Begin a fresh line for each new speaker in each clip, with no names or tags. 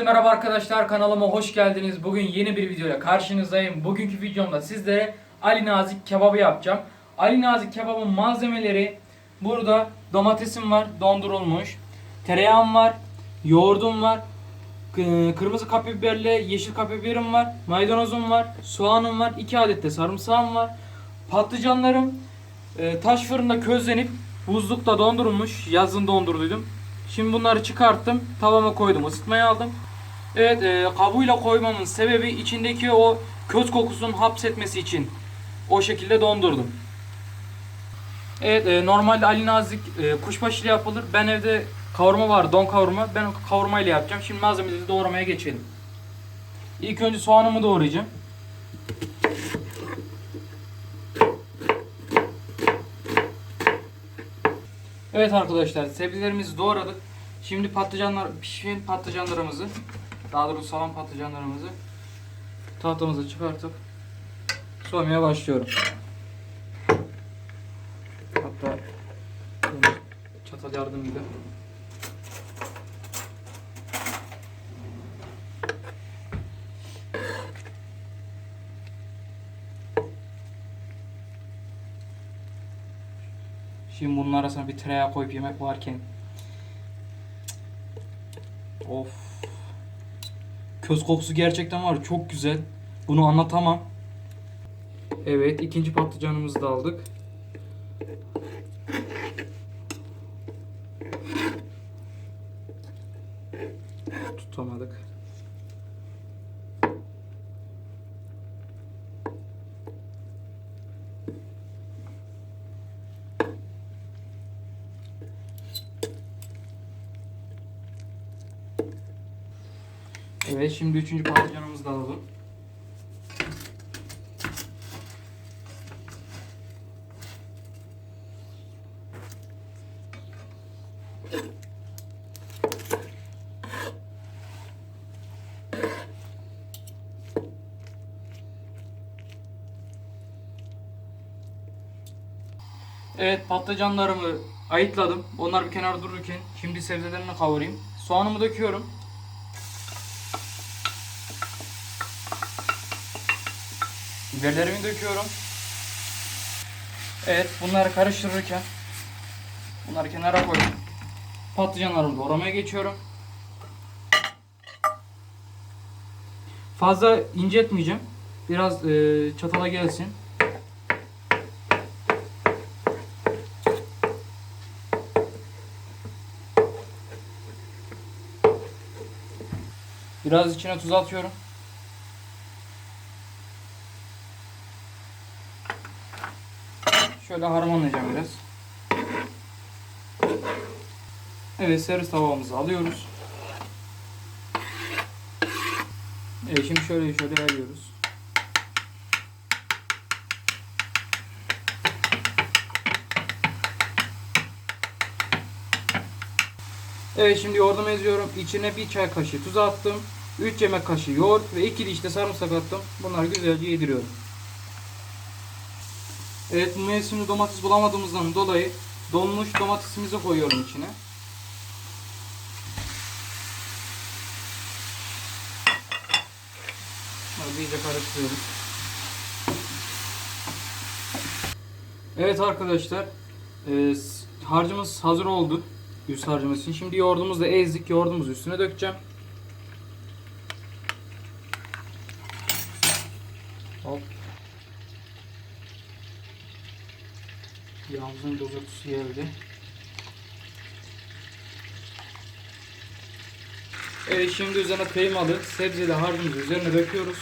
Herkese merhaba arkadaşlar kanalıma hoş geldiniz. Bugün yeni bir videoyla karşınızdayım. Bugünkü videomda sizlere Ali Nazik kebabı yapacağım. Ali Nazik kebabın malzemeleri burada domatesim var dondurulmuş. Tereyağım var, yoğurdum var, kırmızı kapya biberle yeşil kapya biberim var, maydanozum var, soğanım var, 2 adet de sarımsağım var. Patlıcanlarım e, taş fırında közlenip buzlukta dondurulmuş. Yazın dondurduydum. Şimdi bunları çıkarttım. Tavama koydum. ısıtmaya aldım. Evet e, kabuğuyla koymamın sebebi içindeki o köz kokusunun hapsetmesi için o şekilde dondurdum. Evet e, normalde Ali Nazik e, kuşbaşı ile yapılır. Ben evde kavurma var don kavurma. Ben kavurma ile yapacağım. Şimdi malzemeleri doğramaya geçelim. İlk önce soğanımı doğrayacağım. Evet arkadaşlar sebzelerimizi doğradık. Şimdi patlıcanlar pişmeyen patlıcanlarımızı daha doğrusu salam patlıcanlarımızı tahtamıza çıkartıp soymaya başlıyorum. Hatta çatal yardımıyla. Şimdi bunun arasına bir tereyağı koyup yemek varken. Of Köz kokusu gerçekten var. Çok güzel. Bunu anlatamam. Evet ikinci patlıcanımızı da aldık. Tutamadık Evet şimdi üçüncü patlıcanımızı da alalım. Evet patlıcanlarımı ayıtladım. Onlar bir kenarda dururken şimdi sebzelerini kavurayım. Soğanımı döküyorum. Biberlerimi döküyorum. Evet bunları karıştırırken bunları kenara koydum. Patlıcanlarımı doğramaya geçiyorum. Fazla incetmeyeceğim. Biraz e, çatala gelsin. Biraz içine tuz atıyorum. Şöyle harmanlayacağım biraz. Evet servis tavamızı alıyoruz. Evet şimdi şöyle şöyle yayıyoruz. Evet şimdi yoğurdumu eziyorum. İçine bir çay kaşığı tuz attım. 3 yemek kaşığı yoğurt ve 2 diş de sarımsak attım. Bunları güzelce yediriyorum. Evet bu mevsimde domates bulamadığımızdan dolayı donmuş domatesimizi koyuyorum içine. Bunları iyice karıştırıyoruz. Evet arkadaşlar e, harcımız hazır oldu. Yüz harcımız için. Şimdi yoğurdumuzu da ezdik. Yoğurdumuzu üstüne dökeceğim. Hop. Yağımızın bozuntusu geldi. Evet şimdi üzerine kıymalı sebzeli harcımızı üzerine döküyoruz.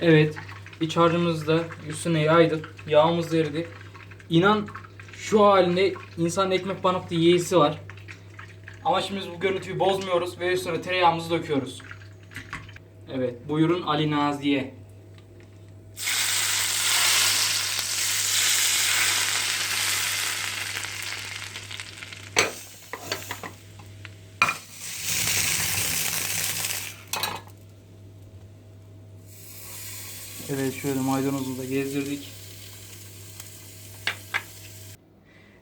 Evet iç harcımızı da üstüne yaydık. Yağımız da eridi. İnan şu halinde insanın ekmek banıp yiyesi var. Ama şimdi biz bu görüntüyü bozmuyoruz ve üstüne tereyağımızı döküyoruz. Evet, buyurun Ali Naziye. Evet, şöyle maydanozu da gezdirdik.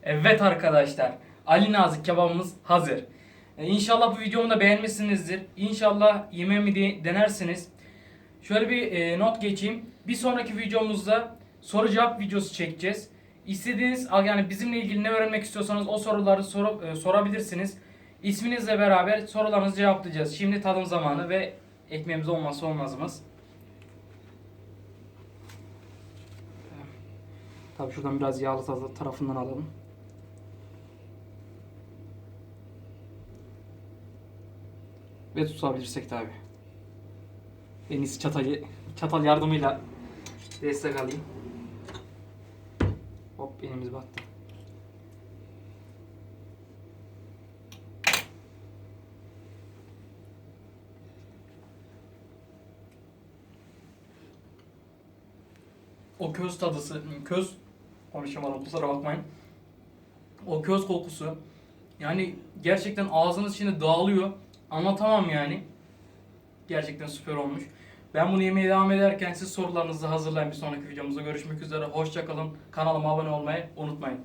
Evet arkadaşlar. Ali Nazik kebabımız hazır. E, İnşallah bu videomu da beğenmişsinizdir. İnşallah yemeğimi de denersiniz. Şöyle bir e, not geçeyim. Bir sonraki videomuzda soru cevap videosu çekeceğiz. İstediğiniz yani bizimle ilgili ne öğrenmek istiyorsanız o soruları sorup e, sorabilirsiniz. İsminizle beraber sorularınızı cevaplayacağız. Şimdi tadım zamanı ve ekmeğimiz olmazsa olmazımız. Tabii şuradan biraz yağlı tarafından alalım. Ve tutabilirsek tabi. En iyisi çatalı, çatal yardımıyla destek alayım. Hop elimiz battı. O köz tadısı, köz konuşamadım kusura bakmayın. O köz kokusu yani gerçekten ağzınız içinde dağılıyor. Anlatamam yani. Gerçekten süper olmuş. Ben bunu yemeye devam ederken siz sorularınızı hazırlayın. Bir sonraki videomuzda görüşmek üzere. Hoşçakalın. Kanalıma abone olmayı unutmayın.